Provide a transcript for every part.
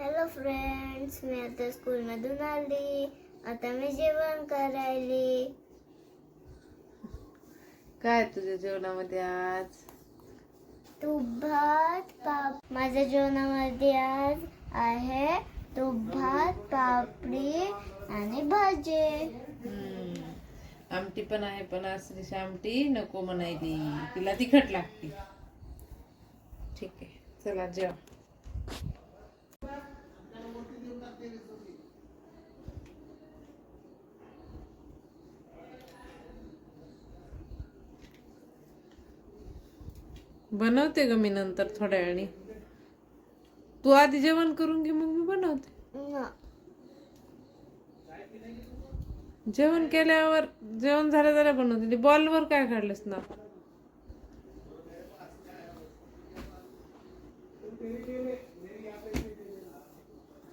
Hello friends मी आता स्कूलमधून आली. आता मी जेवण करायली. काय तुझ्या जेवणामध्ये आज? तूप भात पाप माझ्या जेवणामध्ये आज आहे तूप भात पापडी आणि भाजी. हम्म. आमटी पण आहे पण आज आमटी नको म्हणायली. तिला तिखट लागते. ठीक आहे चला जेवा. बनवते ग मी नंतर थोड्या वेळाने. तू आधी जेवण करून घे मग मी बनवते. जेवण केल्यावर जेवण झाल्या झाल्या बनवते. बॉलवर काय काढलंस ना?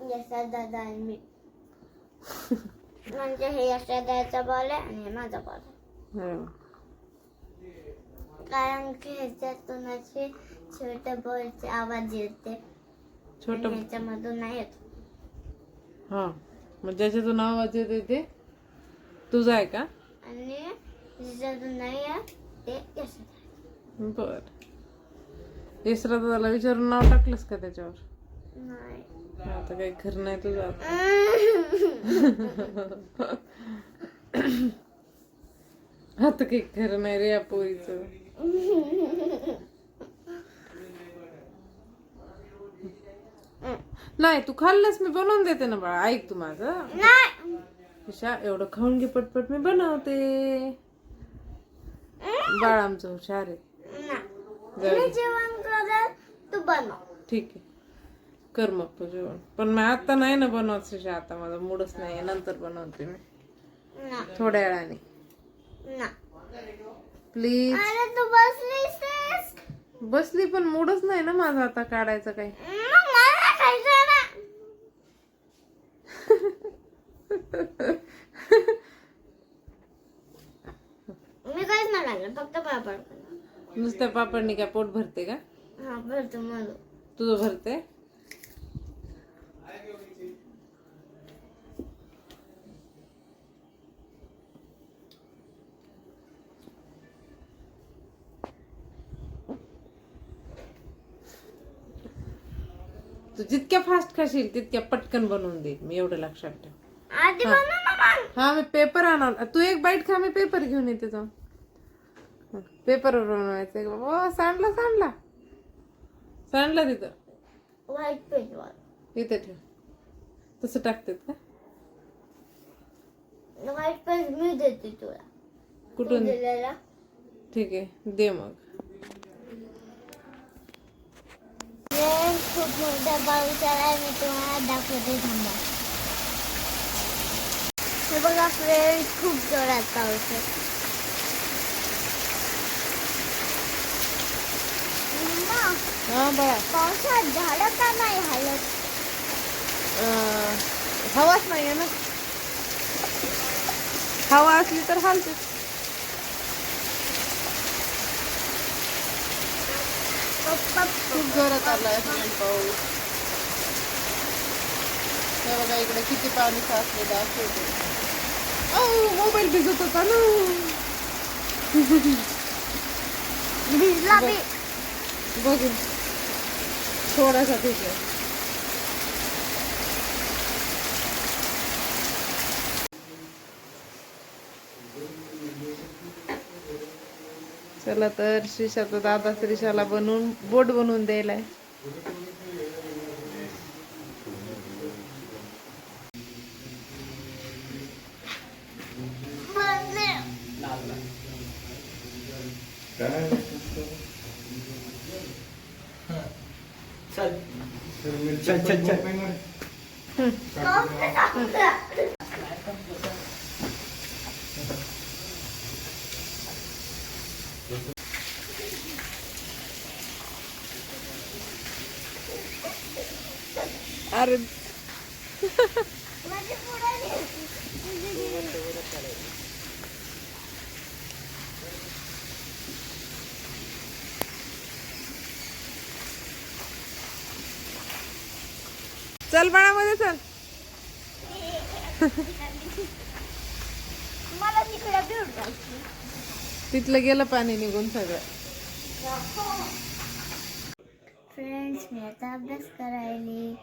यशा दादा आणि मी. म्हणजे हे यशा दादाचा बॉल आहे आणि हे माझा बॉल आहे. कारण की ह्याच्यातून असे छोट्या बॉलचे आवाज येते. छोट ह्याच्यामधून नाही येत हा मग ज्याच्यातून आवाज येते ते तुझा आहे का? आणि ज्याच्यातून नाही येत ते बर. इसरा दादाला विचारून नाव टाकलंस का त्याच्यावर? नाही. आता काही खरं नाही तुझं आता. आता काही खरं नाही रे या पोरीचं. नाही तू खाल्लंस मी बनवून देते ना बाळा. ऐक तू माझं. नाही ईशा एवढं खाऊन घे पटपट मी बनवते. बाळ आमचं हुशार आहे. ठीक आहे. कर मग तू जेवण. पण मी आता नाही ना बनवत शिशा आता माझा मूडच नाही नंतर बनवते मी. थोड्या वेळाने. प्लीज अरे तू बसलीस? आहेस? बसली पण मूडच नाही ना माझा आता काढायचं काही. मग मी काहीच नाही फक्त पापड नुसत्या पापडनी काय पोट भरते का? हा भरतो मला तुझं भरते तू जितक्या फास्ट खाशील तितक्या पटकन बनवून देईल मी एवढं लक्षात ठेव. आधी बनव ना मग. हा मी पेपर आणणार. तू एक बाईट खा मी पेपर घेऊन येते जाऊन. पेपरवर बनवायचं बाबा सांडला सांडला. सांडला तिथं. व्हाईट पेजवर इथे ठेव. तसं टाकतात का? व्हाईट पेज मी देते तुला. तू कुठून दिलेला? ठीक आहे दे मग. खूप मोठा पाऊस आला मी तुम्हाला दाखवते थांबा. हे बघा फ्रेंड खूप जोरात पाऊस आहे. हा पावसात झाड का नाही हालत हवाच नाही आहे ना हवा असली तर हालते खूप जोरात आलाय फ्रेंड पाऊस. हे बघा इकडे किती पाणी साचले दाखवते ओ मोबाईल भिजत होता ना. भिजला बघू. थोडासा ठीक चला तर श्रीषाचा दादा श्रीषाला बनवून बोट बनवून द्यायलाय बनले. चल चल चल अरे. चल बाळामध्ये चल. तिथलं गेलं पाणी निघून सगळं. फ्रेंड्स मी आता अभ्यास करायली.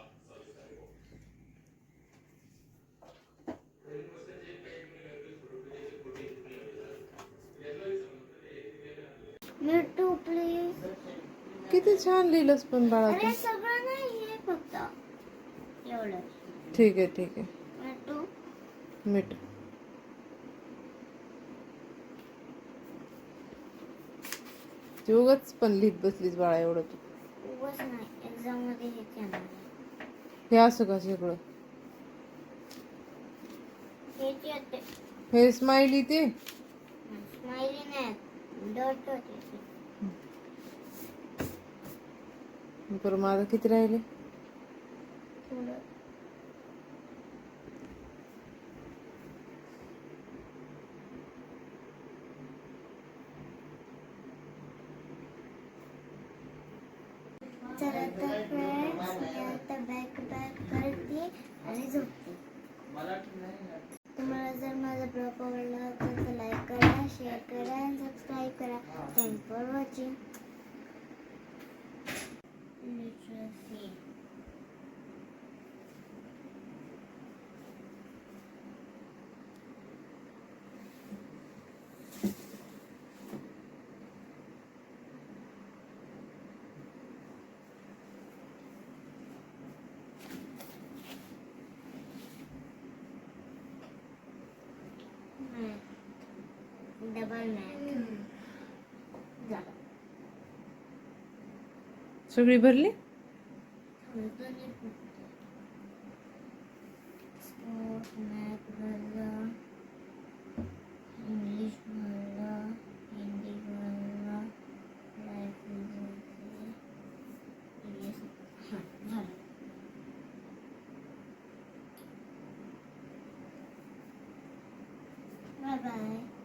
मिठू प्लीज़ किती छान लिहिलंस पण बाळा तू. अरे सगळं नाही हे फक्त. एवढं. ठीक आहे ठीक आहे. मिठू मीठ. ती उगाच पण लिहित बसलीस बाळा एवढं तू. उगाच नाही. एक्झाम मध्ये हे केलं. हे असं का सगळं हे स्माइली ते? स्माइली नाही डॉट येते बरं माझं किती राहिले? बॅक बॅक करते आणि झोपते. जर माझा आवडला तर लाईक करा शेअर करा आणि सबस्क्राईब करा. Thanks for watching double math झालं सगळी भरली? स्पोर्ट मॅथ भरलं इंग्लिश भरलं हिंदी भरलं लाईफ झालं बाय बाय